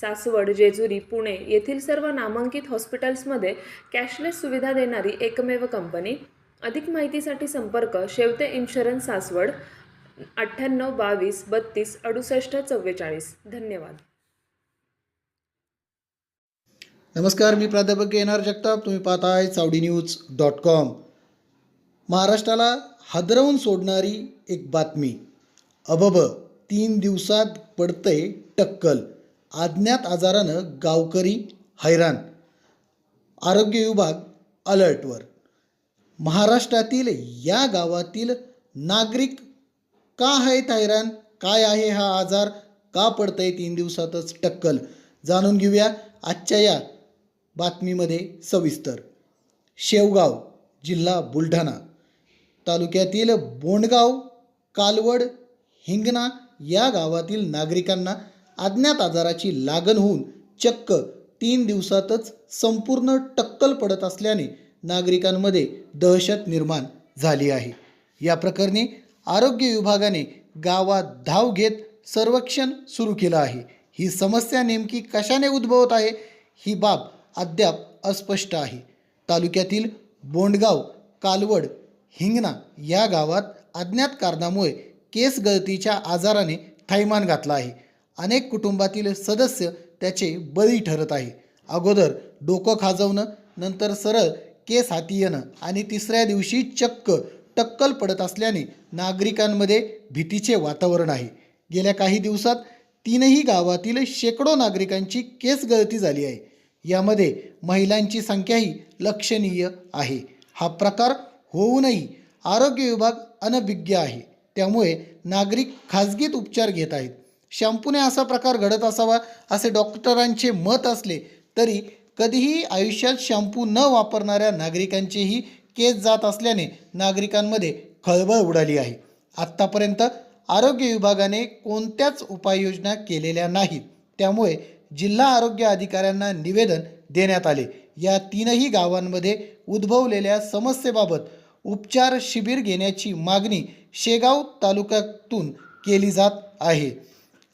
सासवड जेजुरी पुणे येथील सर्व नामांकित हॉस्पिटल्समध्ये कॅशलेस सुविधा देणारी एकमेव कंपनी. अधिक माहितीसाठी संपर्क शेवते इन्शुरन्स सासवड अठ्ठ्याण्णव बावीस बत्तीस अडुसष्ट चव्वेचाळीस. धन्यवाद. नमस्कार मी प्राध्यापक एन. आर. जगताप. तुम्ही पाहत आहे चावडी न्यूज डॉट कॉम. महाराष्ट्राला हादरवून सोडणारी एक बातमी. अबब तीन दिवसात पडतंय टक्कल. अज्ञात आजारानं गावकरी हैराण. आरोग्य विभाग अलर्टवर. महाराष्ट्रातील या गावातील नागरिक का आहेत हैराण? काय आहे हा आजार? का पडतंय तीन दिवसातच? टक्कल. जाणून घेऊया आजच्या या बातमीमध्ये सविस्तर. शेवगाव जिल्हा बुलढाणा तालुक्यातील बोंडगाव कालवड हिंगणा या गावातील नागरिकांना अज्ञात आजाराची लागण होऊन चक्क तीन दिवसातच संपूर्ण टक्कल पडत असल्याने नागरिकांमध्ये दहशत निर्माण झाली आहे. या प्रकरणी आरोग्य विभागाने गावात धाव घेत सर्वेक्षण सुरू केलं आहे. ही समस्या नेमकी कशाने उद्भवत आहे ही बाब अद्याप अस्पष्ट आहे. तालुक्यातील बोंडगाव कालवड हिंगणा या गावात अज्ञात कारणामुळे केस गळतीच्या आजाराने थैमान घातला आहे. अनेक कुटुंबातील सदस्य त्याचे बळी ठरत आहे. अगोदर डोकं खाजवणं नंतर सरळ केस हाती येणं आणि तिसऱ्या दिवशी चक्क टक्कल पडत असल्याने नागरिकांमध्ये भीतीचे वातावरण आहे. गेल्या काही दिवसात तीनही गावातील शेकडो नागरिकांची केस गळती झाली आहे. यामध्ये महिलांची संख्याही लक्षणीय आहे. हा प्रकार होऊनही आरोग्य विभाग अनभिज्ञ आहे. त्यामुळे नागरिक खाजगीत उपचार घेत आहेत. शॅम्पूने असा प्रकार घडत असावा असे डॉक्टरांचे मत असले तरी कधीही आयुष्यात शॅम्पू न वापरणाऱ्या नागरिकांचेही केस जात असल्याने नागरिकांमध्ये खळबळ उडाली आहे. आत्तापर्यंत आरोग्य विभागाने कोणत्याच उपाययोजना केलेल्या नाहीत. त्यामुळे जिल्हा आरोग्य अधिकाऱ्यांना निवेदन देण्यात आले. या तीनही गावांमध्ये उद्भवलेल्या समस्येबाबत उपचार शिबिर घेण्याची मागणी शेगाव तालुक्यातून केली जात आहे.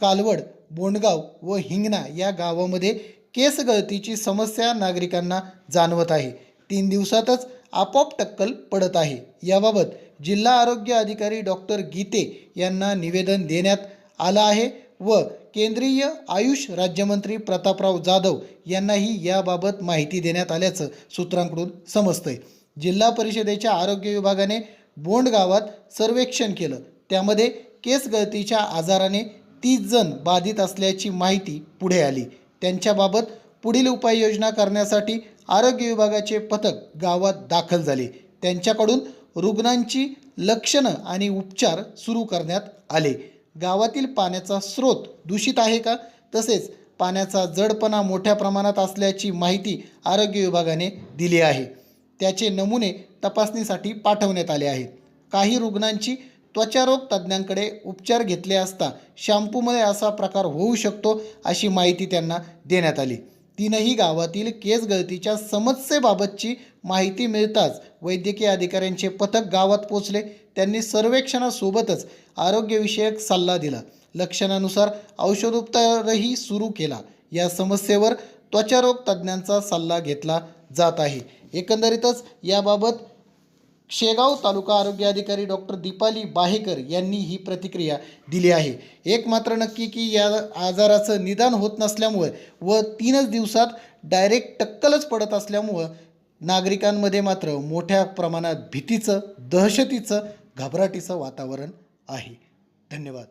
कालवड बोंडगाव व हिंगणा या गावामध्ये केस गळतीची समस्या नागरिकांना जाणवत आहे. तीन दिवसातच आपोआप टक्कल पडत आहे. याबाबत जिल्हा आरोग्य अधिकारी डॉक्टर गीते यांना निवेदन देण्यात आलं आहे व केंद्रीय आयुष राज्यमंत्री प्रतापराव जाधव यांनाही याबाबत माहिती देण्यात आल्याचं सूत्रांकडून समजतंय. जिल्हा परिषदेच्या आरोग्य विभागाने बोंड गावात सर्वेक्षण केलं. त्यामध्ये केस गळतीच्या आजाराने तीस जण बाधित असल्याची माहिती पुढे आली. त्यांच्याबाबत पुढील उपाययोजना करण्यासाठी आरोग्य विभागाचे पथक गावात दाखल झाले. त्यांच्याकडून रुग्णांची लक्षणं आणि उपचार सुरू करण्यात आले. गावातील पाण्याचा स्रोत दूषित आहे का? तसेच पाण्याचा जडपणा मोठ्या प्रमाणात असल्याची माहिती आरोग्य विभागाने दिली आहे. त्याचे नमुने तपासणीसाठी पाठवण्यात आले आहेत. काही रुग्णांची त्वचारोग तज्ज्ञांकडे उपचार घेतले असता शॅम्पूमध्ये असा प्रकार होऊ शकतो अशी माहिती त्यांना देण्यात आली. तीनही गावातील केस गळतीच्या समस्येबाबतची माहिती मिळताच वैद्यकीय अधिकाऱ्यांचे पथक गावात पोचले त्यांनी सर्वेक्षणासोबतच आरोग्यविषयक सल्ला दिला. लक्षणानुसार औषधोपचारही सुरू केला. या समस्येवर त्वचारोग तज्ज्ञांचा सल्ला घेतला जात आहे. एकंदरीतच याबाबत शेगाव तालुका आरोग्य अधिकारी डॉक्टर दीपाली बाहेकर यांनी ही प्रतिक्रिया दिली आहे. एक मात्र नक्की की या आजाराचं निदान होत नसल्यामुळे व तीनच दिवसात डायरेक्ट टक्कलच पडत असल्यामुळं नागरिकांमध्ये मात्र मोठ्या प्रमाणात भीतीचं दहशतीचं घबराटीचं वातावरण आहे. धन्यवाद.